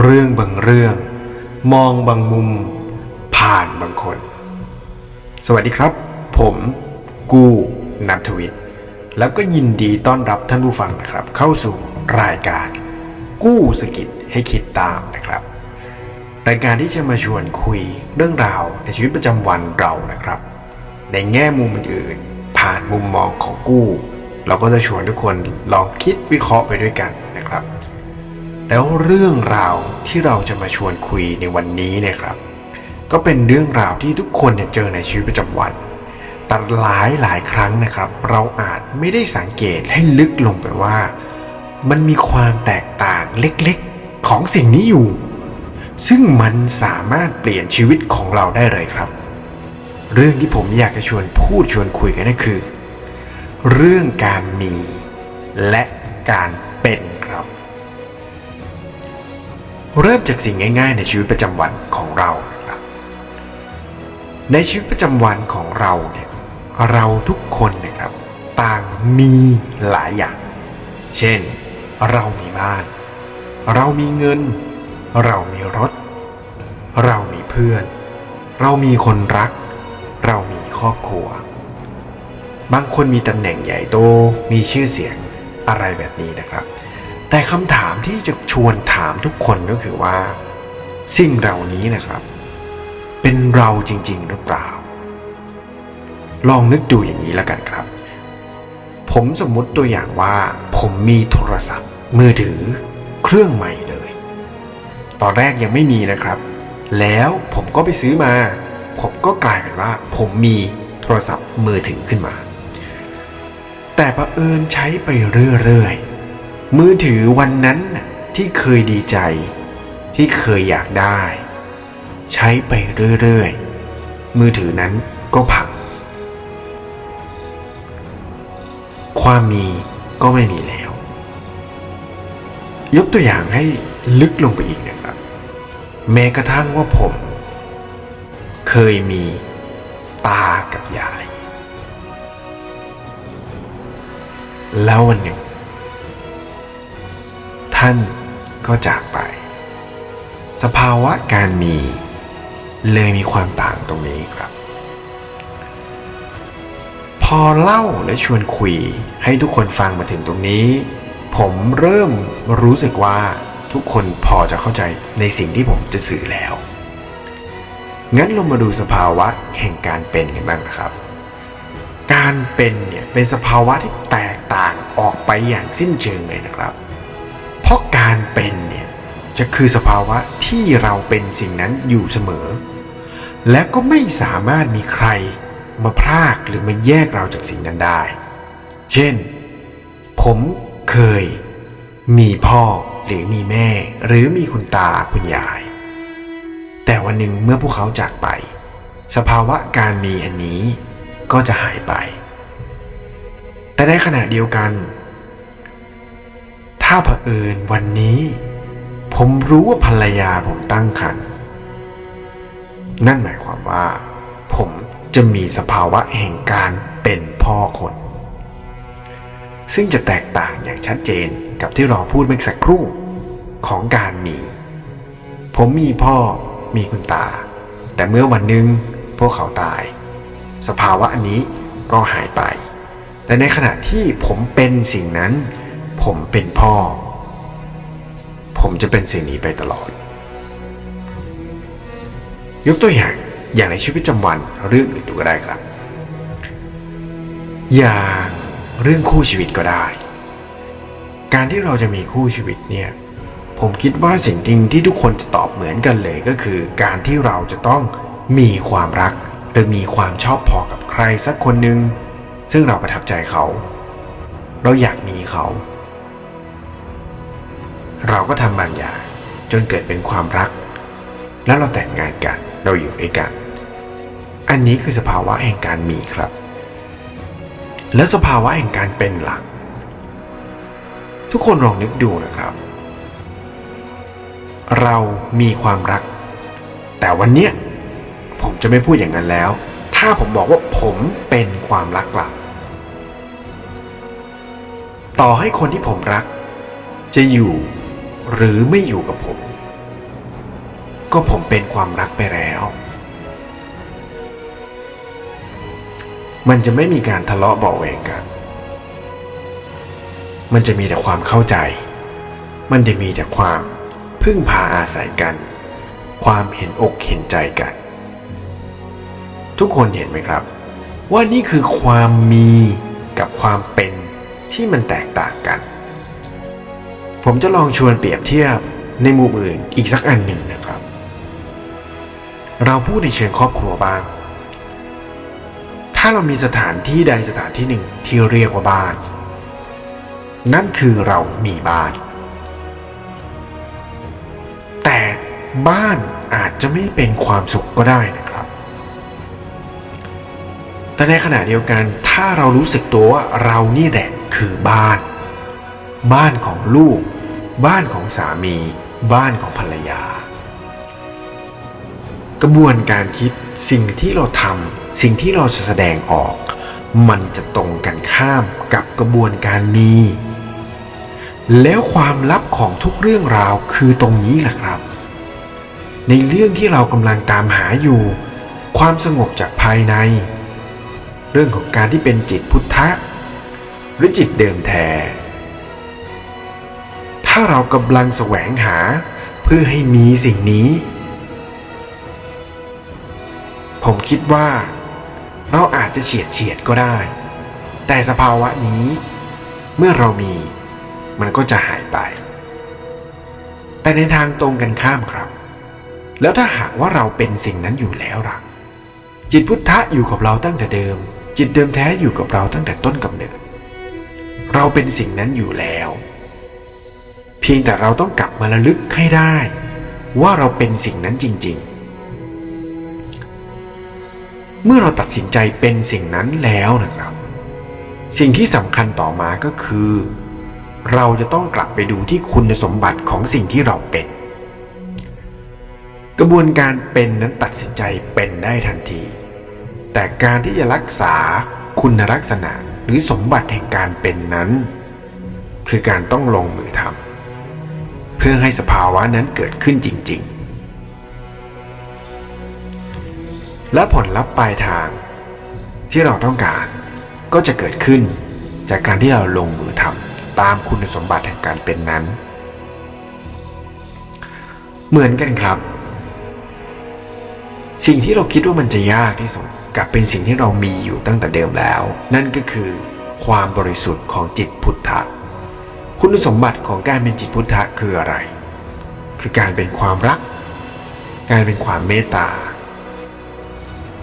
เรื่องบางเรื่อง มองบางมุม ผ่านบางคน สวัสดีครับ ผม กู้นัทวิทย์แล้วก็ยินดีต้อนรับท่านผู้ฟังนะครับ เข้าสู่รายการ กู้สกิดให้คิดตามนะครับ รายการที่จะมาชวนคุยเรื่องราวในชีวิตประจำวันเรานะครับ ในแง่มุมอื่น ผ่านมุมมองของกู้ เราก็จะชวนทุกคนลองคิดวิเคราะห์ไปด้วยกันนะครับ แล้วเรื่องราวที่เราจะมาชวนคุยในวันนี้เนะครับ ก็เป็นเรื่องราวที่ทุกคนเนี่ยเจอในชีวิตประจำวัน แต่หลายหลายครั้งนะครับ เราอาจไม่ได้สังเกตให้ลึกลงไปว่า มันมีความแตกต่างเล็กๆของสิ่งนี้อยู่ ซึ่งมันสามารถเปลี่ยนชีวิตของเราได้เลยครับ เรื่องที่ผมอยากจะชวนพูดชวนคุยกันก็คือ เรื่องการมีและการเป็น เริ่มจากสิ่งง่าย ๆ ในชีวิตประจำวันของเราครับ ในชีวิตประจำวันของเราเนี่ยเราทุกคนนะครับ ต่างมีหลายอย่าง เช่น เรามีบ้าน เรามีเงิน เรามีรถ เรามีเพื่อน เรามีคนรัก เรามีครอบครัว บางคนมีตำแหน่งใหญ่โตมีชื่อเสียงอะไรแบบนี้นะครับ แต่คำถามที่จะชวนถามทุกคนก็คือว่า สิ่งเหล่านี้นะครับ เป็นเราจริง ๆ หรือเปล่า ลองนึกดูอย่างนี้แล้วกันครับ ผมสมมุติตัวอย่างว่า ผมมีโทรศัพท์ มือถือ เครื่องใหม่เลย ตอนแรกยังไม่มีนะครับ แล้วผมก็ไปซื้อมา ผมก็กลายเป็นว่า ผมมีโทรศัพท์มือถือขึ้นมา แต่ประเอิญใช้ไปเรื่อยๆ มือถือวันนั้นที่เคยดีใจ ที่เคยอยากได้ ใช้ไปเรื่อยๆ มือถือนั้นก็พัง ความมีก็ไม่มีแล้ว ยกตัวอย่างให้ลึกลงไปอีกนะครับ แม้กระทั่งว่าผม เคยมีตากับยาย แล้ววันหนึ่ง ท่านก็จากไป สภาวะการมี เลยมีความต่างตรงนี้ครับ พอเล่าและชวนคุยให้ทุกคนฟังมาถึงตรงนี้ ผมเริ่มรู้สึกว่าทุกคนพอจะเข้าใจในสิ่งที่ผมจะสื่อแล้ว งั้นเรามาดูสภาวะแห่งการเป็นกันบ้างนะครับ การเป็นเนี่ยเป็นสภาวะที่แตกต่างออกไปอย่างสิ้นเชิงเลยนะครับ เพราะการเป็นเนี่ยจะคือสภาวะที่เราเป็นสิ่งนั้นอยู่เสมอ และก็ไม่สามารถมีใครมาพรากหรือมาแยกเราจากสิ่งนั้นได้ เช่น ผมเคย มีพ่อหรือมีแม่หรือมีคุณตาคุณยาย แต่วันหนึ่งเมื่อพวกเขาจากไป สภาวะการมีอันนี้ก็จะหายไป แต่ในขณะเดียวกัน ถ้าเผอิญวันนี้ ผมรู้ว่าภรรยาผมตั้งครรภ์นั่นหมายความว่า ผมจะมีสภาวะแห่งการเป็นพ่อคน ซึ่งจะแตกต่างอย่างชัดเจนกับที่เราพูดเมื่อสักครู่ของการมี ผมมีพ่อมีคุณตา แต่เมื่อวันหนึ่งพวกเขาตาย สภาวะอันนี้ก็หายไป แต่ในขณะที่ผมเป็นสิ่งนั้น ผมเป็นพ่อ ผมจะเป็นสิ่งนี้ไปตลอด ยกตัวอย่าง อย่างในชีวิตประจำวันเรื่องอื่นดูก็ได้ครับ อย่างเรื่องคู่ชีวิตก็ได้ การที่เราจะมีคู่ชีวิตเนี่ย ผมคิดว่าสิ่งจริงที่ทุกคนจะตอบเหมือนกันเลยก็คือ การที่เราจะต้องมีความรักหรือมีความชอบพอกับใครสักคนหนึ่งซึ่งเราประทับใจเขา เราอยากมีเขา เราก็ทำบางอย่างจนเกิดเป็นความรัก แล้วเราแต่งงานกันเราอยู่ด้วยกัน อันนี้คือสภาวะแห่งการมีครับ แล้วสภาวะแห่งการเป็นหลัก ทุกคนลองนึกดูนะครับ เรามีความรัก แต่วันเนี้ยผมจะไม่พูดอย่างนั้นแล้ว ถ้าผมบอกว่าผมเป็นความรักหล่ะต่อให้คนที่ผมรัก จะอยู่ หรือไม่อยู่กับผม ก็ผมเป็นความรักไปแล้ว มันจะไม่มีการทะเลาะเบาะแวงกัน มันจะมีแต่ความเข้าใจ มันจะมีแต่ความพึ่งพาอาศัยกัน ความเห็นอกเห็นใจกัน ทุกคนเห็นไหมครับ ว่านี่คือความมีกับความเป็นที่มันแตกต่างกัน ผมจะลองชวนเปรียบเทียบในมุมอื่นอีกสักอันหนึ่งนะครับ เราพูดในเชิงครอบครัวบ้าง ถ้าเรามีสถานที่ใดสถานที่หนึ่งที่เรียกว่าบ้าน นั่นคือเรามีบ้าน แต่บ้านอาจจะไม่เป็นความสุขก็ได้นะครับ แต่ในขณะเดียวกันถ้าเรารู้สึกตัวว่าเรานี่แหละคือบ้าน บ้านของลูก บ้านของสามี บ้านของภรรยา กระบวนการคิดสิ่งที่เราทำสิ่งที่เราจะแสดงออก มันจะตรงกันข้ามกับกระบวนการมีแล้วความลับของทุกเรื่องราวคือตรงนี้แหละครับ ในเรื่องที่เรากำลังตามหาอยู่ ความสงบจากภายใน เรื่องของการที่เป็นจิตพุทธะ หรือจิตเดิมแท้ ถ้าเรากำลังแสวงหาเพื่อให้มีสิ่งนี้ ผมคิดว่า เราอาจจะเฉียดเฉียดก็ได้ แต่สภาวะนี้ เมื่อเรามี มันก็จะหายไป แต่ในทางตรงกันข้ามครับ แล้วถ้าหากว่าเราเป็นสิ่งนั้นอยู่แล้วล่ะ จิตพุทธะอยู่กับเราตั้งแต่เดิม จิตเดิมแท้อยู่กับเราตั้งแต่ต้นกำเนิด เราเป็นสิ่งนั้นอยู่แล้ว เพียงแต่เราต้องกลับมาระลึกให้ได้ ว่าเราเป็นสิ่งนั้นจริง ๆ เมื่อเราตัดสินใจเป็นสิ่งนั้นแล้วนะครับ สิ่งที่สำคัญต่อมาก็คือ เราจะต้องกลับไปดูที่คุณสมบัติของสิ่งที่เราเป็น กระบวนการเป็นนั้นตัดสินใจเป็นได้ทันที แต่การที่จะรักษาคุณลักษณะหรือสมบัติแห่งการเป็นนั้น คือการต้องลงมือทำ พื่อให้สภาวะนั้นเกิดขึ้นจริง ๆ และผลลัพธ์ปลายทางที่เราต้องการก็จะเกิดขึ้นจากการที่เราลงมือทำตามคุณสมบัติแห่งการเป็นนั้น เหมือนกันครับ สิ่งที่เราคิดว่ามันจะยากที่สุดกลับเป็นสิ่งที่เรามีอยู่ตั้งแต่เดิมแล้ว นั่นก็คือความบริสุทธิ์ของจิตพุทธะ คุณสมบัติของการเป็นจิตพุทธะคืออะไร คือการเป็นความรัก การเป็นความเมตตา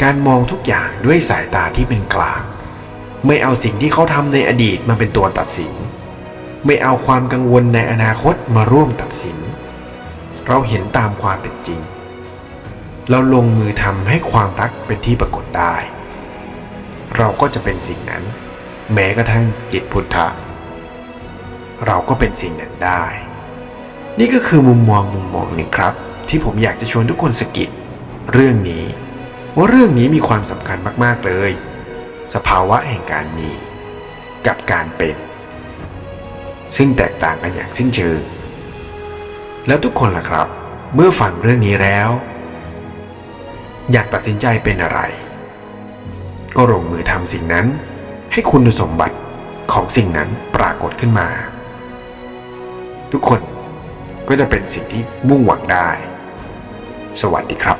การมองทุกอย่างด้วยสายตาที่เป็นกลาง ไม่เอาสิ่งที่เขาทำในอดีตมาเป็นตัวตัดสิน ไม่เอาความกังวลในอนาคตมาร่วมตัดสิน เราเห็นตามความเป็นจริง เราลงมือทำให้ความรักเป็นที่ปรากฏได้ เราก็จะเป็นสิ่งนั้น แม้กระทั่งจิตพุทธะ เราก็เป็นสิ่งนั้นได้ นี่ก็คือมุมมองมุมมองหนึ่งครับ ที่ผมอยากจะชวนทุกคนสกิดเรื่องนี้ ว่าเรื่องนี้มีความสำคัญมากๆเลย สภาวะแห่งการมี กับการเป็น ซึ่งแตกต่างกันอย่างสิ้นเชิง แล้วทุกคนล่ะครับ เมื่อฟังเรื่องนี้แล้ว อยากตัดสินใจเป็นอะไร ก็ลงมือทำสิ่งนั้น ให้คุณสมบัติของสิ่งนั้นปรากฏขึ้นมา ทุกคนก็จะเป็นสิ่งที่มุ่งหวังได้ สวัสดีครับ